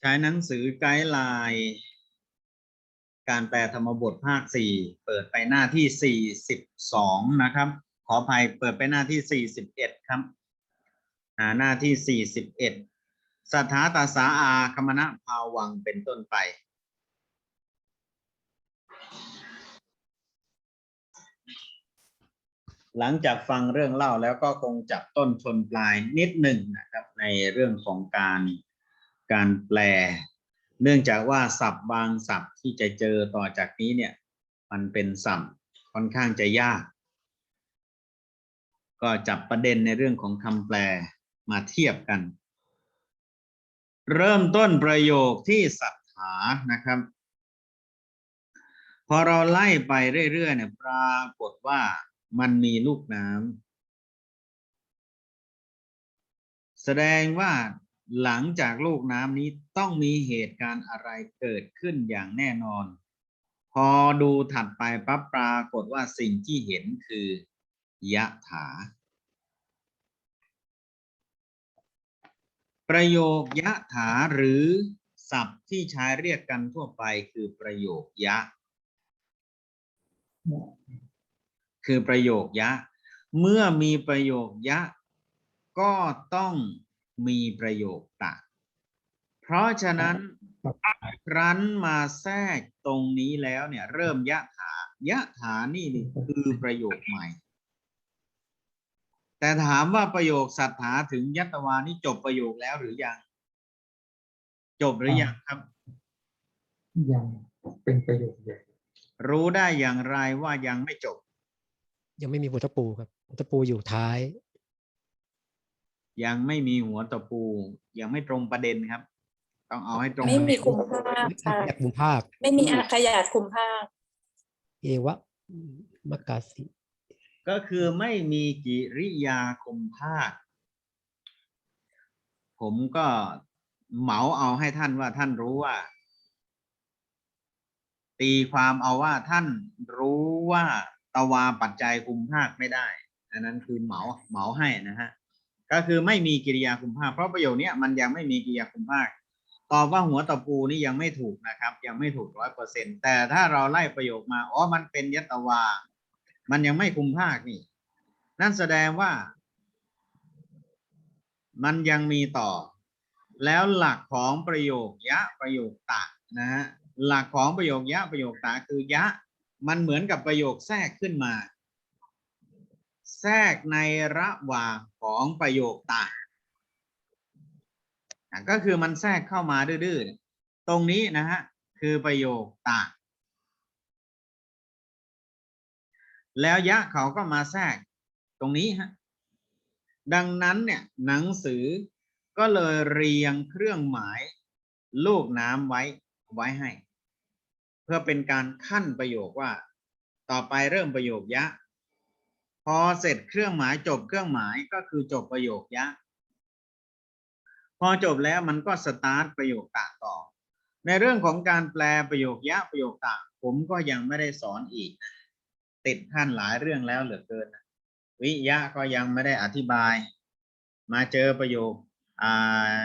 ใช้หนังสือไกด์ไลน์การแปลธรรมบทภาคสี่เปิดไปหน้าที่สี่สิบสองนะครับ ขออภัยเปิดไปหน้าที่สี่สิบเอ็ดครับหน้าที่สี่สิบเอ็ดสัทธาตาสาอาคมณะภาวังเป็นต้นไป หลังจากฟังเรื่องเล่าแล้วก็คงจับต้นชนปลายนิดหนึ่งนะครับ ในเรื่องของการ การแปล เนื่องจากว่าศัพท์บางศัพท์ที่จะเจอต่อจากนี้เนี่ย มันเป็นศัพท์ค่อนข้างจะยาก ก็จับประเด็นในเรื่องของคำแปลมาเทียบกัน เริ่มต้นประโยคที่สัทธานะครับ พอเราไล่ไปเรื่อยๆเนี่ยปรากฏว่ามันมีลูกน้ำแสดงว่า หลังจากลูกน้ำนี้ต้องมีเหตุการณ์อะไรเกิดขึ้นอย่างแน่นอน พอดูถัดไปปั๊บปรากฏว่าสิ่งที่เห็นคือยะถา ประโยคยะถาหรือศัพท์ที่ใช้เรียกกันทั่วไปคือประโยคยะ คือประโยคยะ เมื่อมีประโยคยะ ก็ต้อง มีประโยคตะเพราะฉะนั้นครั้นมาแทรกตรงนี้แล้วเนี่ย เริ่มยะถายะถานี่นี่คือประโยคใหม่ แต่ถามว่าประโยคสัทธาถึงยัตวานี่จบประโยคแล้วหรือยัง จบหรือยังครับ ยังเป็นประโยคใหญ่รู้ได้อย่างไรว่ายังไม่จบ ยังไม่มีหัวตะปูครับหัวตะปูอยู่ท้าย ยังไม่มีหัวตะปู ยังไม่ตรงประเด็นครับ ต้องเอาให้ตรงไม่ประมีเด็นคุมภาคค่ะแยกมุมภาค ไม่มีอาขยาดคุมภาค เอวะมกาสิก็คือไม่มีกิริยาคมภาค ผมก็เหมาเอาให้ท่านว่าท่านรู้ว่า ตีความเอาว่าท่านรู้ว่าตวาปัจจัยคุมภาคไม่ได้ อันนั้นคือเหมาเหมาให้นะฮะ ก็คือไม่มีกิริยาคุมภาคเพราะประโยคนี้มันยังไม่มีกิริยาคุมภาคตอบว่าหัวตะปูนี่ยังไม่ถูกนะครับ ยังไม่ถูกร้อยเปอร์เซ็นแต่ถ้าเราไล่ประโยคมาอ๋อมันเป็นยตวา มันยังไม่คุมภาคนี่ นั่นแสดงว่า มันยังมีต่อ แล้วหลักของประโยคยะประโยคตะนะฮะหลักของประโยคยะประโยคตะคือยะ มันเหมือนกับประโยคแทรกขึ้นมา แทรกในระหว่างของประโยคตะอะก็คือมันแทรกเข้ามาดื้อๆ ตรงนี้นะฮะคือประโยคตะแล้วยะเขาก็มาแทรกตรงนี้ฮะ ดังนั้นเนี่ยหนังสือก็เลยเรียงเครื่องหมายลูกน้ำไว้ไว้ให้ เพื่อเป็นการขั้นประโยคว่า ต่อไปเริ่มประโยคยะ พอเสร็จเครื่องหมายจบเครื่องหมายก็คือจบประโยคยะ พอจบแล้วมันก็สตาร์ทประโยคตะต่อ ในเรื่องของการแปลประโยคยะประโยคตะผมก็ยังไม่ได้สอนอีกนะติดท่านหลายเรื่องแล้วเหลือเกินนะวิยะก็ยังไม่ได้อธิบาย มาเจอประโยคอ่า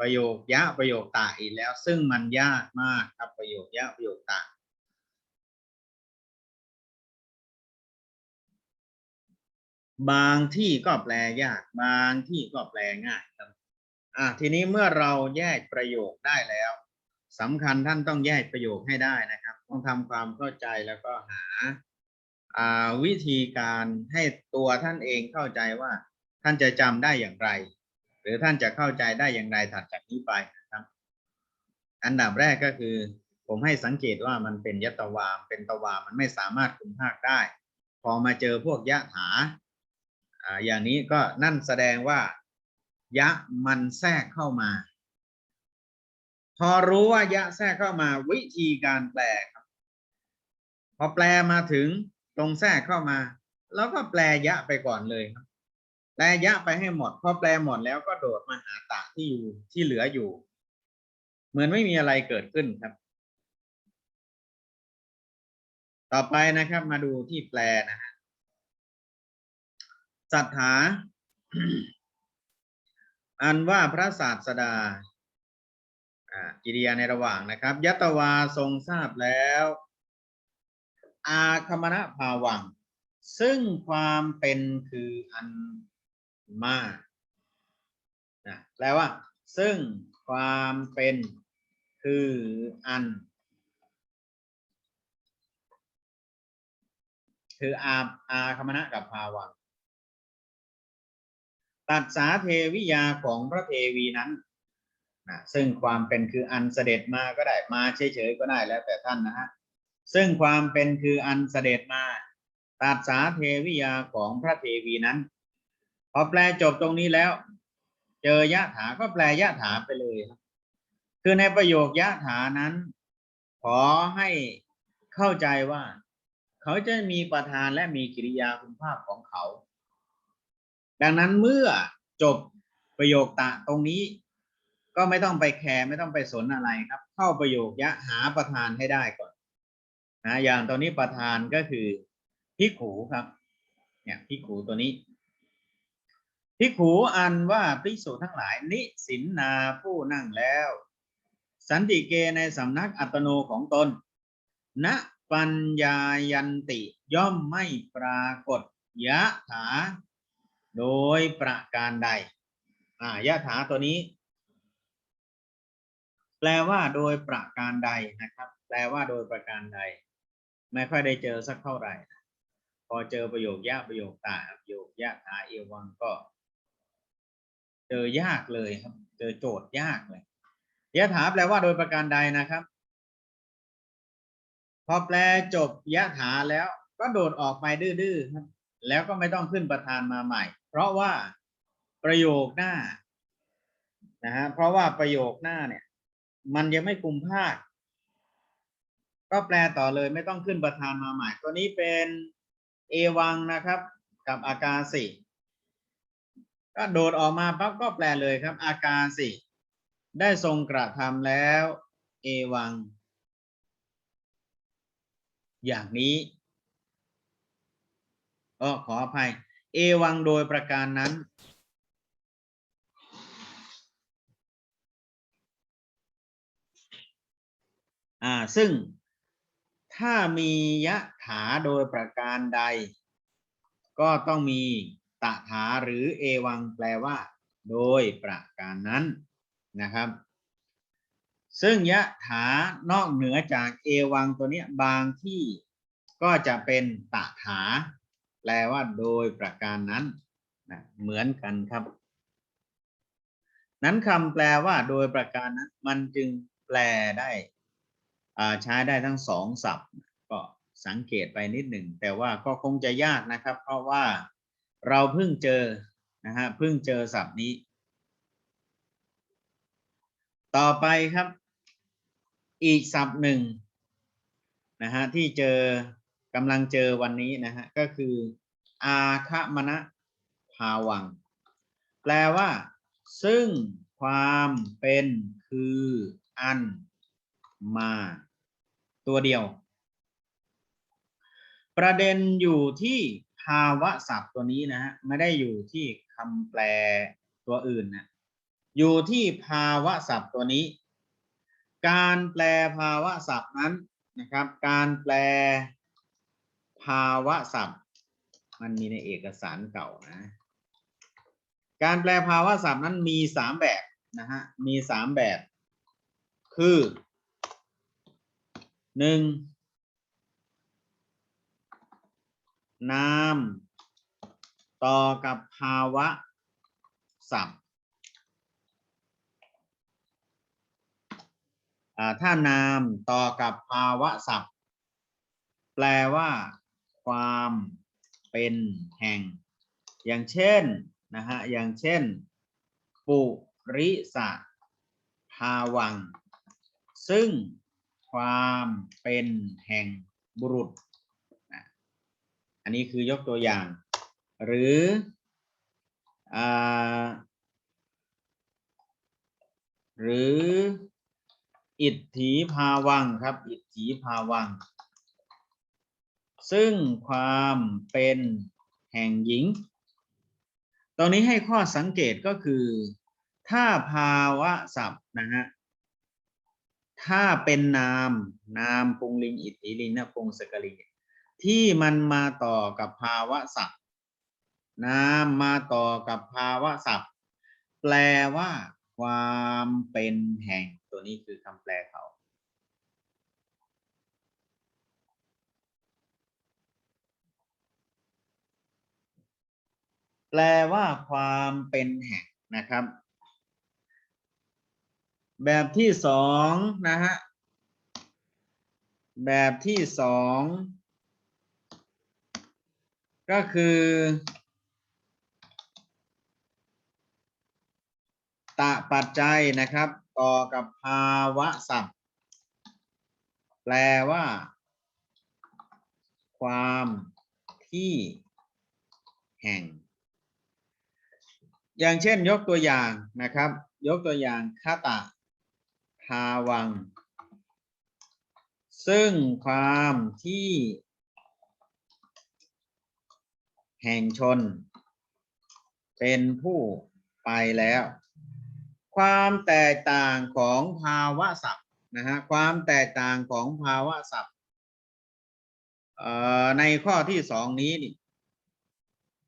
ประโยคยะประโยคตะอีกแล้ว ซึ่งมันยากมากครับประโยคยะประโยคตะ บางที่ก็แปลยาก บางที่ก็แปลง่ายครับอะทีนี้เมื่อเราแยกประโยคได้แล้วสำคัญท่านต้องแยกประโยคให้ได้นะครับ ต้องทำความเข้าใจแล้วก็หาวิธีการให้ตัวท่านเองเข้าใจว่าท่านจะจำได้อย่างไร หรือท่านจะเข้าใจได้อย่างไรถัดจากนี้ไปนะครับ อันดับแรกก็คือ ผมให้สังเกตว่ามันเป็นยตวาม เป็นตวามันไม่สามารถคุมภาคได้ พอมาเจอพวกยะถา อ่าอย่างนี้ก็นั่นแสดงว่ายะมันแทรกเข้ามา พอรู้ว่ายะแทรกเข้ามาวิธีการแปลครับ พอแปลมาถึงตรงแทรกเข้ามา แล้วก็แปลยะไปก่อนเลยครับแปลยะไปให้หมดพอแปลหมดแล้วก็โดดมาหาตะที่อยู่ที่เหลืออยู่ เหมือนไม่มีอะไรเกิดขึ้นครับ ต่อไปนะครับมาดูที่แปลนะฮะ สัทธาอันว่าพระศาสดาอ่ากิริยาในระหว่างนะครับ ยัตวาทรงทราบแล้ว อาคมณภาวัง ซึ่งความเป็นคืออันมากนะแปลว่า ซึ่งความเป็นคืออัน คืออาอาคมณะกับภาวัง ตัดสาเทวิยาของพระเทวีนั้นนะซึ่งความเป็นคืออันเสด็จมาก็ได้มาเฉยๆก็ได้แล้วแต่ท่านนะฮะซึ่งความเป็นคืออันเสด็จมาตัดสาเทวิยาของพระเทวีนั้นพอแปลจบตรงนี้แล้ว เจอยะถาก็แปลยะถาไปเลยครับคือในประโยคยะถานั้น ขอให้เข้าใจว่า เขาจะมีประธานและมีกิริยาคุณภาพของเขา ดังนั้นเมื่อจบประโยคตะตรงนี้ ก็ไม่ต้องไปแคร์ไม่ต้องไปสนอะไรครับ เข้าประโยคยะหาประธานให้ได้ก่อนนะอย่างตอนนี้ประธานก็คือพิขูครับ เนี่ยพิขูตัวนี้พิขูอันว่าภิกษุทั้งหลายนิสินนาผู้นั่งแล้ว สันติเกในสำนักอัตโนของตนณปัญญายันติย่อมไม่ปรากฏยะถา โดยประการใด อ่ายะถาตัวนี้ แปลว่าโดยประการใดนะครับ แปลว่าโดยประการใด ไม่ค่อยได้เจอสักเท่าไหร่ พอเจอประโยคยะประโยคตาประโยคยะถาเอวังก็ เจอยากเลยครับ เจอโจทย์ยากเลยยะถาแปลว่าโดยประการใดนะครับ พอแปลจบยะถาแล้วก็โดดออกไปดื้อๆครับแล้วก็ไม่ต้องขึ้นประธานมาใหม่ ราะว่าประโยคหน้านะฮะเพราะว่าประโยคหน้าเนี่ย มันยังไม่คุมภาค ก็แปลต่อเลยไม่ต้องขึ้นประธานมาใหม่ ตัวนี้เป็นเอวังนะครับ กับอากาสิก็โดดออกมาปั๊บก็แปลเลยครับ อากาสิได้ทรงกระทำแล้ว เอวัง อย่างนี้เออขออภัย เอวังโดยประการนั้น อ่า ซึ่งถ้ามียะถาโดยประการใด ก็ต้องมีตะถาหรือเอวังแปลว่า โดยประการนั้นนะครับ ซึ่งยะถานอกเหนือจากเอวังตัวเนี้ยบางที่ก็จะเป็นตะถา แปลว่าโดยประการนั้นนะเหมือนกันครับ นั้นคำแปลว่าโดยประการนั้น มันจึงแปลได้ใช้ได้ทั้งสองศัพท์ ก็สังเกตไปนิดหนึ่ง แต่ว่าก็คงจะยากนะครับ เพราะว่าเราเพิ่งเจอนะฮะเพิ่งเจอศัพท์นี้ ต่อไปครับ อีกศัพท์หนึ่งนะฮะที่เจอ กำลังเจอวันนี้นะฮะก็คือ อาคมณภาวัง แปลว่า ซึ่งความเป็นคืออันมา ตัวเดียว ประเด็นอยู่ที่ภาวะศัพท์ตัวนี้นะฮะไม่ได้อยู่ที่คำแปลตัวอื่นนะอยู่ที่ภาวะศัพท์ตัวนี้ การแปลภาวะศัพท์นั้นนะครับ การแปล ภาวะศัพท์ มันมีในเอกสารเก่านะ การแปลภาวะศัพท์นั้นมีสามแบบนะฮะ มีสามแบบ คือหนึ่งนามต่อกับภาวะศัพท์ถ้านามต่อกับภาวะศัพท์ แปลว่า ความเป็นแห่ง อย่างเช่นนะฮะอย่างเช่น ปุริสะภาวัง ซึ่งความเป็นแห่งบุรุษนะอันนี้คือยกตัวอย่าง หรืออ่าหรืออิทธิภาวังครับ อิทธิภาวัง ซึ่งความเป็นแห่งหญิง ตรงนี้ให้ข้อสังเกตก็คือ ถ้าภาวะศัพท์นะฮะ ถ้าเป็นนาม นามปุงลิงอิทธิลิงนะพงสกลิงที่มันมาต่อกับภาวะศัพท์นามมาต่อกับภาวะศัพท์ แปลว่า ความเป็นแห่ง ตัวนี้คือคำแปลเขา แปลว่าความเป็นแห่งนะครับ แบบที่สองนะฮะ แบบที่สองก็คือ ตะปัจจัยนะครับ ต่อกับภาวะศัพท์แปลว่า ความที่แห่ง อย่างเช่นยกตัวอย่างนะครับ ยกตัวอย่างคาตะภาวัง ซึ่งความที่ แห่งชน เป็นผู้ไปแล้ว ความแตกต่างของภาวะศัพท์นะฮะความแตกต่างของภาวะศัพท์ในข้อที่สองนี้นี่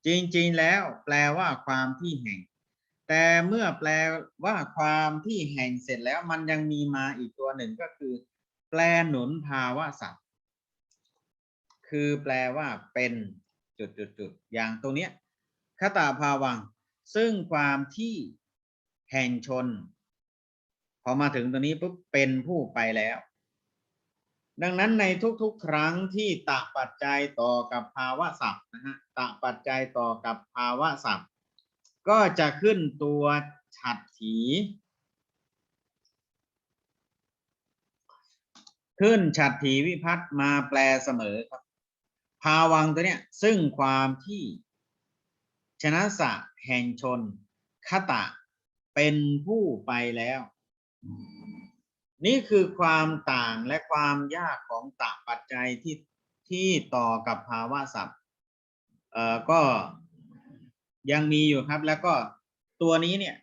จริงๆแล้วแปลว่าความที่แห่ง แต่เมื่อแปลว่าความที่แห่งเสร็จแล้วมันยังมีมาอีกตัวหนึ่งก็คือ แปลหนุนภาวะศัพท์คือแปลว่าเป็นจุดๆๆอย่างตรงเนี้ยคตาภาวัง ซึ่งความที่แห่งชน พอมาถึงตัวนี้ปุ๊บเป็นผู้ไปแล้ว ดังนั้นในทุกๆ ครั้งที่ตะปัจจัยต่อกับภาวะศัพท์นะฮะตะปัจจัยต่อกับภาวะศัพท์ ก็จะขึ้นตัวฉัดถี ขึ้นฉัดถีวิพัฒน์มาแปลเสมอครับ ภาวังตัวเนี้ยซึ่งความที่ชนะสะแห่งชนคตะเป็นผู้ไปแล้ว นี่คือความต่างและความยากของตะปัจจัยที่ที่ต่อกับภาวะศัพท์เอ่อก็ยังมีอยู่ครับ แล้วก็ตัวนี้เนี่ย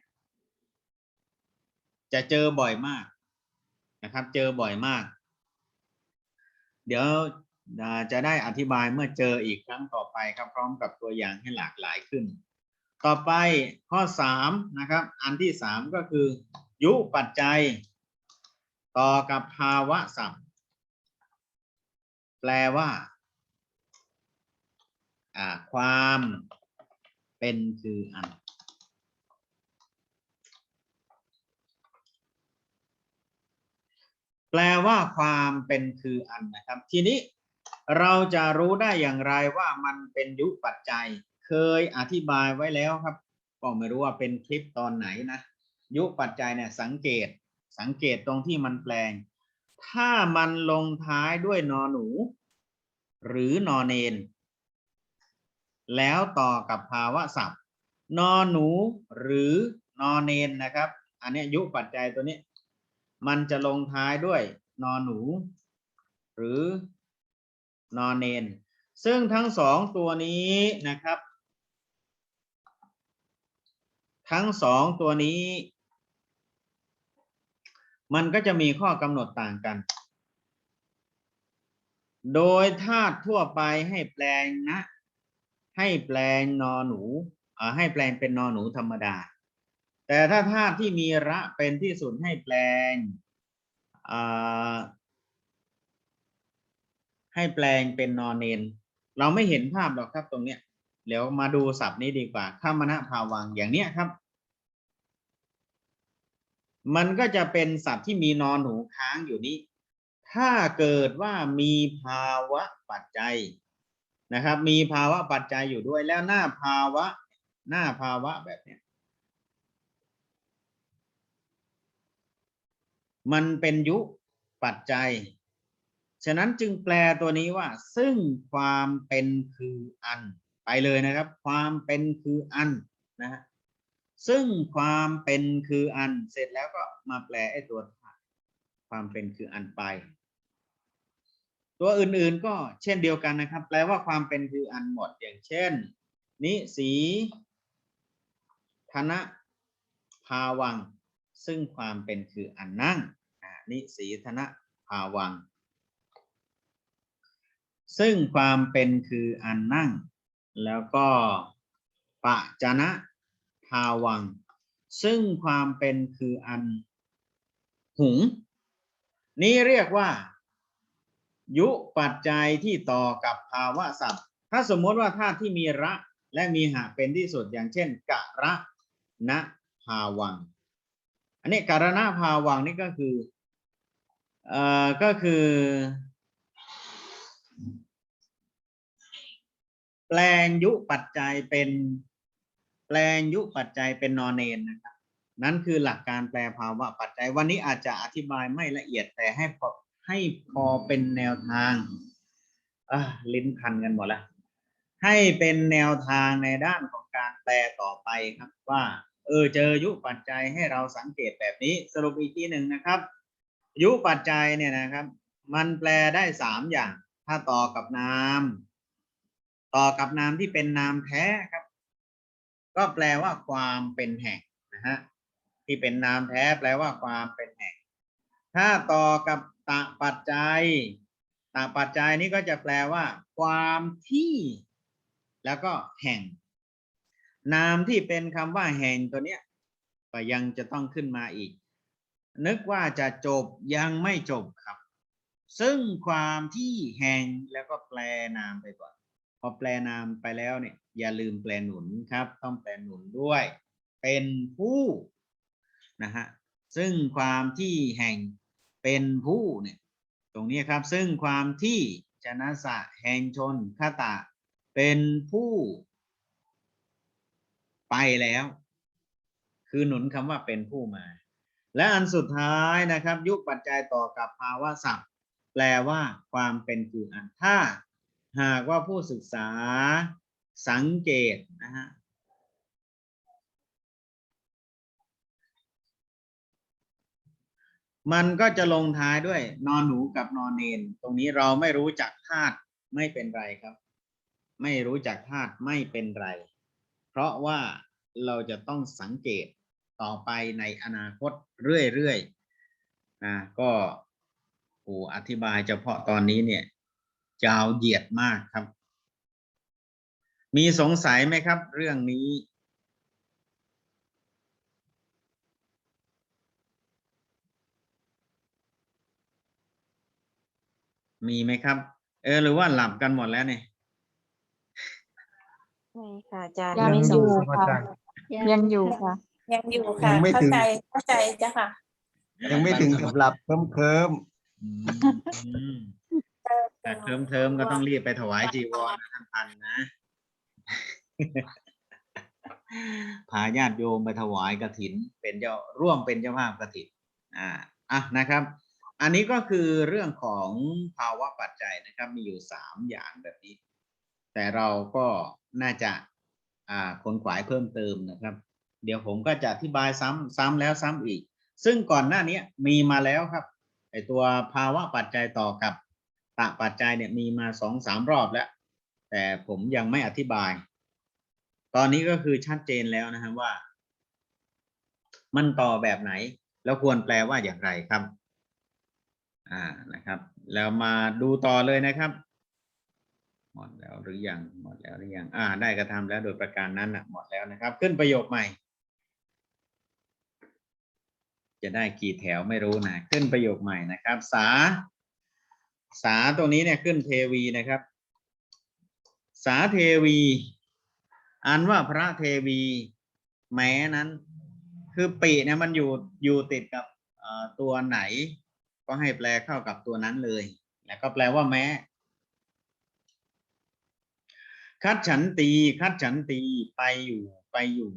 จะเจอบ่อยมากนะครับ เจอบ่อยมาก เดี๋ยวจะได้อธิบายเมื่อเจออีกครั้งต่อไปครับพร้อมกับตัวอย่างให้หลากหลายขึ้น ต่อไปข้อสามนะครับ อันที่สามก็คือ ยุปัจจัย ต่อกับภาวะศัพท์ แปลว่าอ่าความเป็นคืออัน แปลว่าความเป็นคืออันนะครับ ทีนี้เราจะรู้ได้อย่างไรว่ามันเป็นยุปัจจัย เคยอธิบายไว้แล้วครับ ก็ไม่รู้ว่าเป็นคลิปตอนไหนนะ ยุปัจจัยเนี่ยสังเกต สังเกตตรงที่มันแปลง ถ้ามันลงท้ายด้วยนอหนู หรือนอเนน แล้วต่อกับภาวะศัพท์ นอหนูหรือนอเนนนะครับ อันนี้ยุปัจจัยตัวนี้ มันจะลงท้ายด้วยนอหนู หรือนอเนน ซึ่งทั้งสองตัวนี้นะครับ ทั้งสองตัวนี้ มันก็จะมีข้อกำหนดต่างกัน โดยธาตุทั่วไปให้แปลงนะ ให้แปลงนอหนูอ่าให้แปลงเป็นนอหนูธรรมดา แต่ถ้าธาตุที่มีระเป็นที่สุดให้แปลงอ่าให้แปลงเป็นนอนเนน เราไม่เห็นภาพหรอกครับตรงเนี้ย เดี๋ยวมาดูศัพท์นี้ดีกว่าข้ามณภาวังอย่างเนี้ยครับ มันก็จะเป็นศัพท์ที่มีนอนหนูค้างอยู่นี้ ถ้าเกิดว่ามีภาวะปัจจัยนะครับ มีภาวะปัจจัยอยู่ด้วยแล้วหน้าภาวะ หน้าภาวะแบบเนี้ยมันเป็นยุปัจจัย ฉะนั้นจึงแปลตัวนี้ว่า ซึ่งความเป็นคืออัน ไปเลยนะครับ ความเป็นคืออันนะฮะ ซึ่งความเป็นคืออันเสร็จแล้วก็มาแปลไอ้ตัวความเป็นคืออันไป ตัวอื่นๆก็เช่นเดียวกันนะครับ แปลว่าความเป็นคืออันหมดอย่างเช่น นิสีธนะ ภาวัง ซึ่งความเป็นคืออันนั่งนิสีธนะ ภาวัง ซึ่งความเป็นคืออันนั่ง แล้วก็ปะจนะาวัง ซึ่งความเป็นคืออันหุง นี้เรียกว่า ยุปัจจัยที่ต่อกับภาวะสัตว์ ถ้าสมมติว่าธาตุที่มีระและมีหะเป็นที่สุดอย่างเช่น กะระนะภาวัง อันนี้การะณะภาวังนี่ก็คือเอ่อก็คือ แปลงยุปัจจัยเป็น แปลงยุปัจจัยเป็นนอนเนนนะครับ นั่นคือหลักการแปลภาวะปัจจัย วันนี้อาจจะอธิบายไม่ละเอียดแต่ให้พอให้พอเป็นแนวทางลิ้นพันกันหมดแล้ว ให้เป็นแนวทางในด้านของการแปลต่อไปครับว่า เออเจอยุปัจจัยให้เราสังเกตแบบนี้ สรุปอีกทีหนึ่งนะครับ ยุปัจจัยเนี่ยนะครับ มันแปลได้สามอย่าง ถ้าต่อกับนาม ต่อกับนามที่เป็นนามแท้ครับ ก็แปลว่าความเป็นแห่งนะฮะที่เป็นนามแท้แปลว่าความเป็นแห่ง ถ้าต่อกับตะปัจจัยตะปัจจัยนี้ก็จะแปลว่า ความที่ แล้วก็แห่ง นามที่เป็นคำว่าแห่งตัวเนี้ยก็ยังจะต้องขึ้นมาอีก นึกว่าจะจบยังไม่จบครับ ซึ่งความที่แห่งแล้วก็แปลนามไปก่อน อแปลนามไปแล้วเนี่ยอย่าลืมแปลหนุนครับ ต้องแปลหนุนด้วย เป็นผู้นะฮะซึ่งความที่แห่งเป็นผู้เนี่ยตรงนี้ครับซึ่งความที่ชนะสะแห่งชนคตะ เป็นผู้ ไปแล้ว คือหนุนคำว่าเป็นผู้มา และอันสุดท้ายนะครับ ยุคปัจจัยต่อกับภาวะศัพท์ แปลว่าความเป็นคืออันถ้า หากว่าผู้ศึกษาสังเกตนะฮะมันก็จะลงท้ายด้วยนอนหนูกับนอนเนน ตรงนี้เราไม่รู้จักธาตุไม่เป็นไรครับ ไม่รู้จักธาตุไม่เป็นไร เพราะว่าเราจะต้องสังเกตต่อไปในอนาคตเรื่อยๆนะก็โอ้อธิบายเฉพาะตอนนี้เนี่ย ยาวเหยียดมากครับ มีสงสัยไหมครับ เรื่องนี้ มีไหมครับ เออ หรือว่าหลับกันหมดแล้วเนี่ยไม่ค่ะอาจารย์ยังไม่อส่งยู่ค่ะ ยังอยู่ค่ะ ยังอยู่ค่ะ ยังไม่เข้าถึง ใจเข้าใจจ้ะค่ะ ยังไม่ถึงกับหลับเคิมเคิมอืม แต่เทอมเทอมๆก็ต้องรีบไปถวายจีวรนะท่านพันนะพาญาติโยมไปถวายกระถิน เป็นเจ้าร่วมเป็นเจ้าภาพกระถินอ่าอะนะครับ อันนี้ก็คือเรื่องของภาวะปัจจัยนะครับ มีอยู่สามอย่างแบบนี้ แต่เราก็น่าจะอ่าคนขวายเพิ่มเติมนะครับ เดี๋ยวผมก็จะอธิบายซ้ำซ้ำแล้วซ้ำอีก ซึ่งก่อนหน้านี้มีมาแล้วครับไอตัวภาวะปัจจัยต่อกับ ตะปัจจัยเนี่ยมีมาสองสามรอบแล้ว แต่ผมยังไม่อธิบาย ตอนนี้ก็คือชัดเจนแล้วนะครับว่า มันต่อแบบไหน แล้วควรแปลว่าอย่างไรครับ อ่านะครับ แล้วมาดูต่อเลยนะครับ หมดแล้วหรือยังหมดแล้วหรือยังอ่า ได้กระทำแล้วโดยประการนั้นนะหมดแล้วนะครับ ขึ้นประโยคใหม่จะได้กี่แถวไม่รู้นะ ขึ้นประโยคใหม่นะครับ สา สาตรงนี้เนี่ยขึ้นเทวีนะครับ สาเทวี อันว่าพระเทวี แม้นั้น คือปีเนี่ยมันอยู่อยู่ติดกับตัวไหน ก็ให้แปลเข้ากับตัวนั้นเลย แล้วก็แปลว่าแม้ คัดฉันตี คัดฉันตีไปอยู่ไปอยู่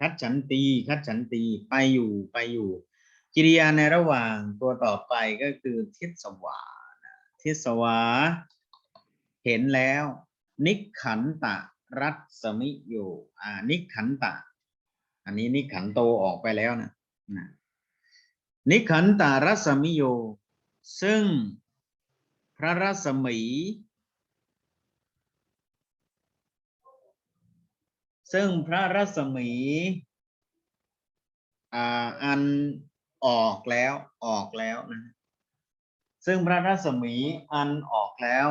คัดฉันตีคัดฉันตีไปอยู่ไปอยู่ กิริยาในระหว่างตัวต่อไปก็คือทิศสว่านะ ทิศวา เห็นแล้ว นิขันตะรัศมิโยอ่านิขันตะ อันนี้นิขันโตออกไปแล้วนะนะนิขันตะรัศมิโย ซึ่งพระรัศมี ซึ่งพระรัศมีอ่าอันออกแล้วออกแล้วนะ ซึ่งพระรัศมีอันออกแล้ว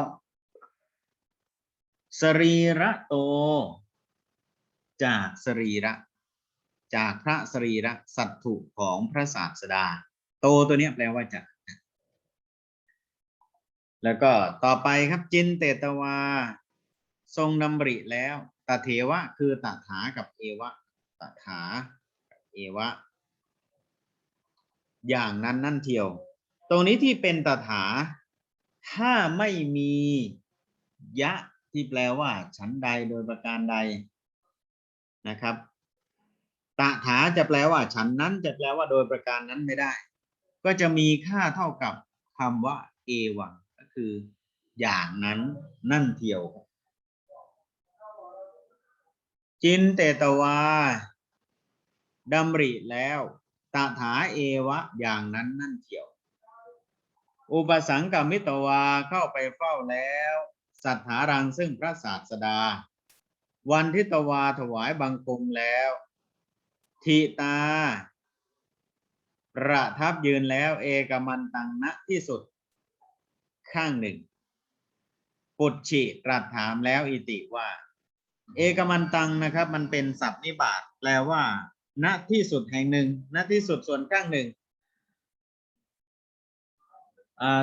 สรีระโต จากสรีระ จากพระสรีระสัตถุของพระศาสดา โตตัวนี้แปลว่าจากแล้วก็ต่อไปครับจินเตตวา ทรงดำริแล้วตเทวะ คือตถากับเอวะตถากับเอวะ อย่างนั้นนั่นเทียว ตรงนี้ที่เป็นตถา ถ้าไม่มียะที่แปลว่า ฉันใดโดยประการใดนะครับตถาจะแปลว่า ฉันนั้นจะแปลว่าโดยประการนั้นไม่ได้ ก็จะมีค่าเท่ากับคำว่า เอวังก็คือ อย่างนั้นนั่นเทียว จินเตตวาดำริแล้วตถาเอวะ อย่างนั้นนั่นเทียว อุปสังกมิตวาเข้าไปเฝ้าแล้ว สัทธารังซึ่งพระศาสดา วันทิตวาถวายบังคมแล้วทิตา ประทับยืนแล้วเอกมันตังณที่สุด ข้างหนึ่ง ปุจฉิตรัสถามแล้วอิติว่า เอกมันตังนะครับ มันเป็นศัพท์นิบาตแปลว่า ณที่สุดแห่งหนึ่ง ณที่สุดส่วนข้างหนึ่ง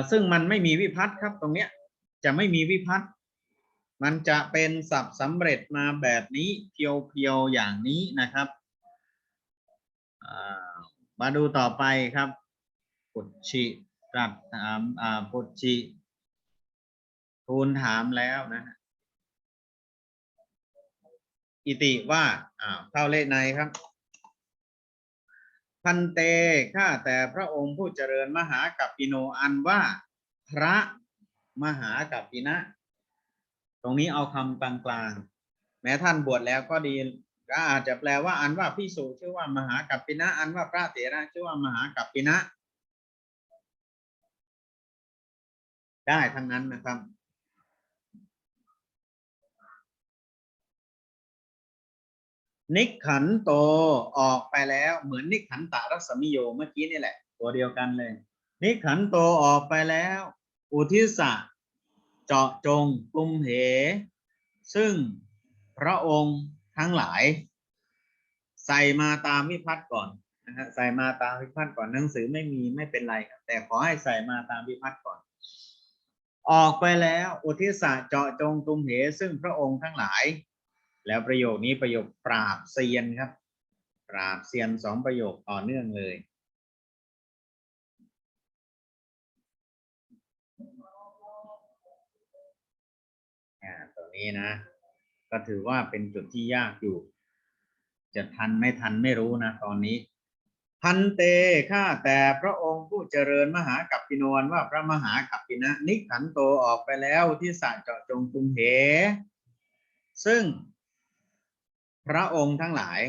ซึ่งมันไม่มีวิพัฒน์ครับตรงเนี้ยจะไม่มีวิพัฒน์มันจะเป็นศัพท์สำเร็จมาแบบนี้เพียวๆอย่างนี้นะครับมาดูต่อไปครับปุจฉิตรัสถามปุจฉิทูลถามแล้วนะฮะอิติว่าอ้าวเข้าเลขในครับ พันเตข้าแต่พระองค์ผู้เจริญมหากัปปิโนอันว่า พระมหากัปปินะ ตรงนี้เอาคำกลางๆ แม้ท่านบวชแล้วก็ดีก็อาจจะแปลว่าอันว่าพิสูจชื่อว่ามหากัปปินะ อันว่าพระเถระชื่อว่ามหากัปปินะ ได้ทั้งนั้นนะครับ นิขันโตออกไปแล้วเหมือนนิขันตารัศมิโยเมื่อกี้นี่แหละ ตัวเดียวกันเลย นิขันโตออกไปแล้ว อุทิสะเจาะจงกลุ่มเห ซึ่งพระองค์ทั้งหลาย ใส่มาตามวิพัฒน์ก่อนนะฮะใส่มาตามวิพัฒน์ก่อนหนังสือไม่มีไม่เป็นไรครับแต่ขอให้ใส่มาตามวิพัฒน์ก่อน ออกไปแล้วอุทิสะเจาะจงกลุ่มเห ซึ่งพระองค์ทั้งหลาย แล้วประโยคนี้ประโยคปราบเซียนครับ ปราบเซียนสองประโยคต่อเนื่องเลย อ่าตรงนี้นะ ก็ถือว่าเป็นจุดที่ยากอยู่ จะทันไม่ทันไม่รู้นะตอนนี้ พันเตข้าแต่พระองค์ผู้เจริญมหากัปปินวนว่าพระมหากัปปินะ นิขันโตออกไปแล้วที่สระเจาะจงกรุงเห ซึ่ง พระองค์ทั้งหลาย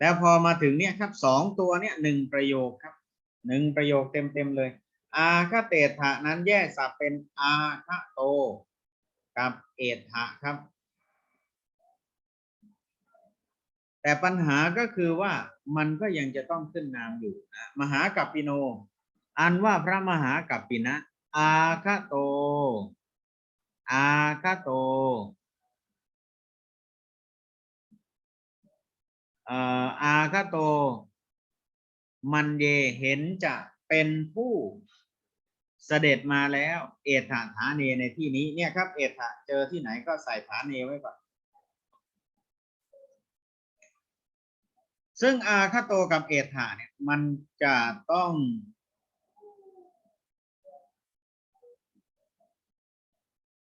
แล้วพอมาถึงเนี่ยครับสองตัวเนี่ยหนึ่งประโยคครับหนึ่งประโยคเต็มเต็มๆเลย อาคาเตถะนั้นแยกศัพท์เป็นอาคาโต กับเอถะครับ แต่ปัญหาก็คือว่ามันก็ยังจะต้องขึ้นนามอยู่นะมหากัปปิโน อันว่าพระมหากัปปินะ อาคาโต อาคาโต อาคาโต มันเยเห็นจะเป็นผู้เสด็จมาแล้ว เอถาฐานเนในที่นี้เนี่ยครับ เอถาเจอที่ไหนก็ใส่ฐานเนไว้ก่อน ซึ่งอาคาโตกับเอถาเนี่ยมันจะต้อง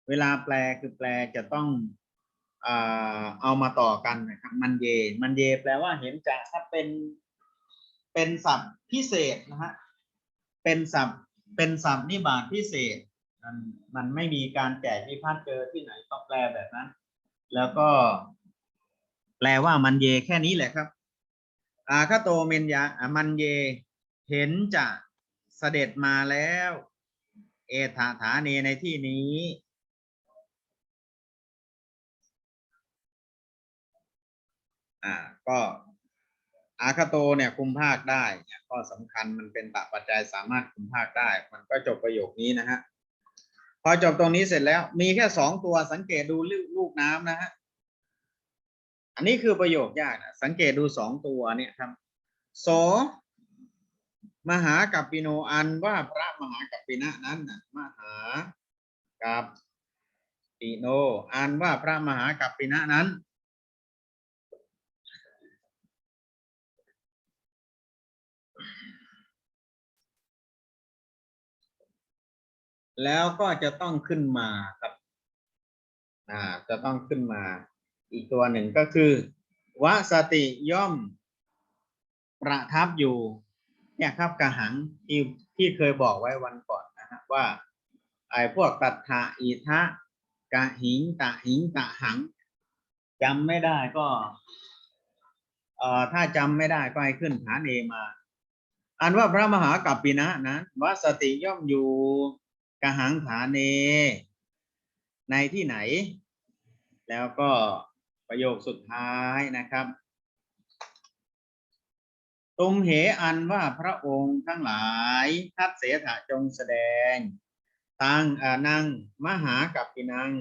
เวลาแปลคือแปลจะต้อง เอามาต่อกันนะครับมันเย มันเยแปลว่าเห็นจะถ้าเป็นเป็นศัพท์พิเศษนะฮะเป็นศัพท์เป็นศัพท์นิบาตพิเศษมันมันไม่มีการแจกวิพัฒน์เจอที่ไหนต้องแปลแบบนั้น แล้วก็ แปลว่ามันเยแค่นี้แหละครับ อาคาโตเมนยาอะมันเย เห็นจะเสด็จมาแล้ว เอถาฐาเนในที่นี้ อ่าก็อาคาโตเนี่ยคุมภาคได้เนี่ยข้อสำคัญมันเป็นตปัจจัยสามารถคุมภาคได้ มันก็จบประโยคนี้นะฮะพอจบตรงนี้เสร็จแล้ว มีแค่สองตัวสังเกตดูลูกน้ำนะฮะอันนี้คือประโยคยากนะสังเกตดูสองตัวเนี่ยครับโสมหากัปปิโนอันว่าพระมหากัปปินะนั้นนะมหากัปปิโนอันว่าพระมหากัปปินะนั้น แล้วก็จะต้องขึ้นมาครับอ่าจะต้องขึ้นมา อีกตัวหนึ่งก็คือวสติย่อม ประทับอยู่เนี่ยครับกระหังที่ที่เคยบอกไว้วันก่อนนะฮะว่าไอ้พวกตัทธะอิทะกะหิงตะหิงตะหังจำไม่ได้ก็เอ่อถ้าจำไม่ได้ก็ให้ขึ้นฐานเอมา อันว่าพระมหากัปปินะนะวสติย่อมอยู่ กหังฐานเน ในที่ไหน แล้วก็ประโยคสุดท้ายนะครับ ตุมเหอันว่าพระองค์ทั้งหลายทัดเสถะจงแสดงตังอานัง มหากัปปินัง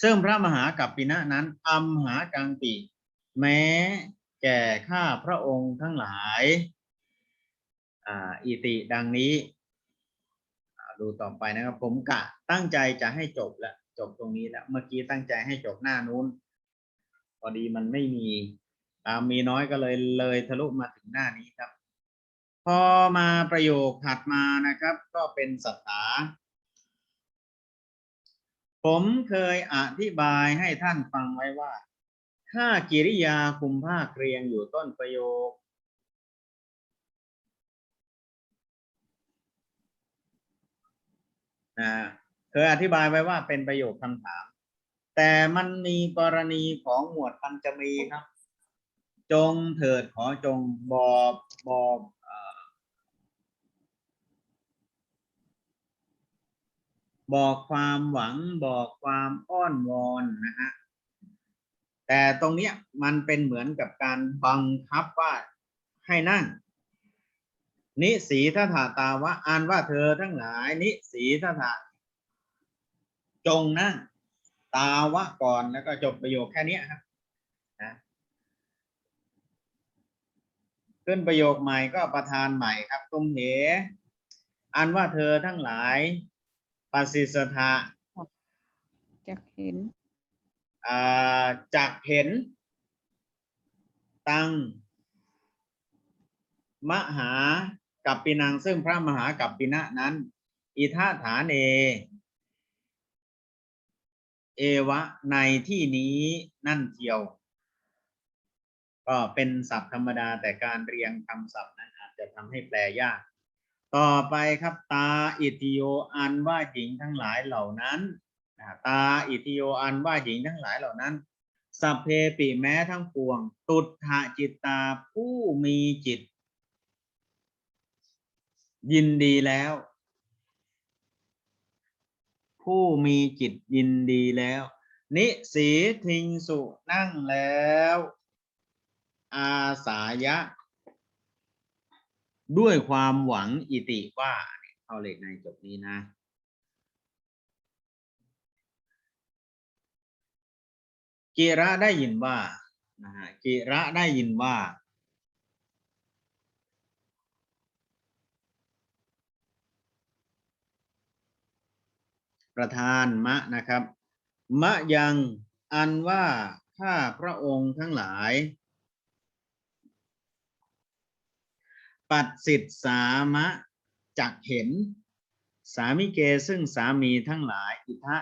ซึ่งพระมหากัปปินะนั้นอัมหากังปิแม้ แก่ข้าพระองค์ทั้งหลายอิติดังนี้ ดูต่อไปนะครับ ผมกะตั้งใจจะให้จบแล้วจบตรงนี้แล้วเมื่อกี้ตั้งใจให้จบหน้านู้น พอดีมันไม่มีตามมีน้อยก็เลยเลยทะลุมาถึงหน้านี้ครับ พอมาประโยคถัดมานะครับ ก็เป็นสัตถาผมเคยอธิบายให้ท่านฟังไว้ว่า ถ้ากิริยาคุมภาคเรียงอยู่ต้นประโยค นะเคยอธิบายไว้ว่าเป็นประโยคคำถาม แต่มันมีกรณีของหมวดปัญจมีครับ จงเถิดขอจงบอกบอกบอกความหวังบอกความอ้อนวอนนะฮะ แต่ตรงเนี้ยมันเป็นเหมือนกับการบังคับว่าให้นั่ง นิสีทถาตาวะอ่านว่าเธอทั้งหลาย นิสีทถาจงนั่ง ตาวะก่อนแล้วก็จบประโยคแค่นี้ครับนะขึ้นประโยคใหม่ก็ประธานใหม่ครับตุมเหอันว่าเธอทั้งหลายปัสสิสทะจะเห็น อ่าจักเห็น ตัง มหากัปปินังซึ่งพระมหากัปปินะนั้น อิทาฐานเนเอวะในที่นี้นั่นเทียว ก็เป็นศัพท์ธรรมดาแต่การเรียงคำศัพท์นั้นอาจจะทำให้แปลยาก ต่อไปครับตาอิติโยอันว่าหญิงทั้งหลายเหล่านั้น อ่าตาอิติโยอันว่าหญิงทั้งหลายเหล่านั้นสัพเพปิแม้ทั้งปวง ตุถะจิตตาผู้มีจิต ยินดีแล้ว ผู้มีจิตยินดีแล้ว นิสีทิงสุนั่งแล้ว อาสายะ ด้วยความหวังอิติว่าเนี่ยเข้าเลขในจบนี้นะ กิระได้ยินว่านะฮะกิระได้ยินว่า ประธานมะนะครับ มะยังอันว่าข้าพระองค์ทั้งหลาย ปัดสิทธสามะจักเห็น สามิเกซึ่งสามีทั้งหลายอิทะ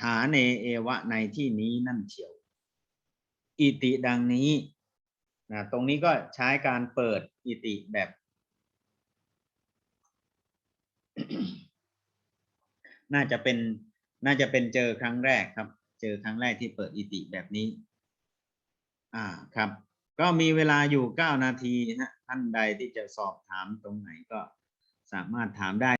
ฐาเนเอวะในที่นี้นั่นเฉียว อิติดังนี้นะตรงนี้ก็ใช้การเปิดอิติแบบ น่าจะเป็นน่าจะเป็นเจอครั้งแรกครับ เจอครั้งแรกที่เปิดอิติแบบนี้ อ่าครับ ก็มีเวลาอยู่เก้านาทีนะท่านใดที่จะสอบถามตรงไหนก็สามารถถามได้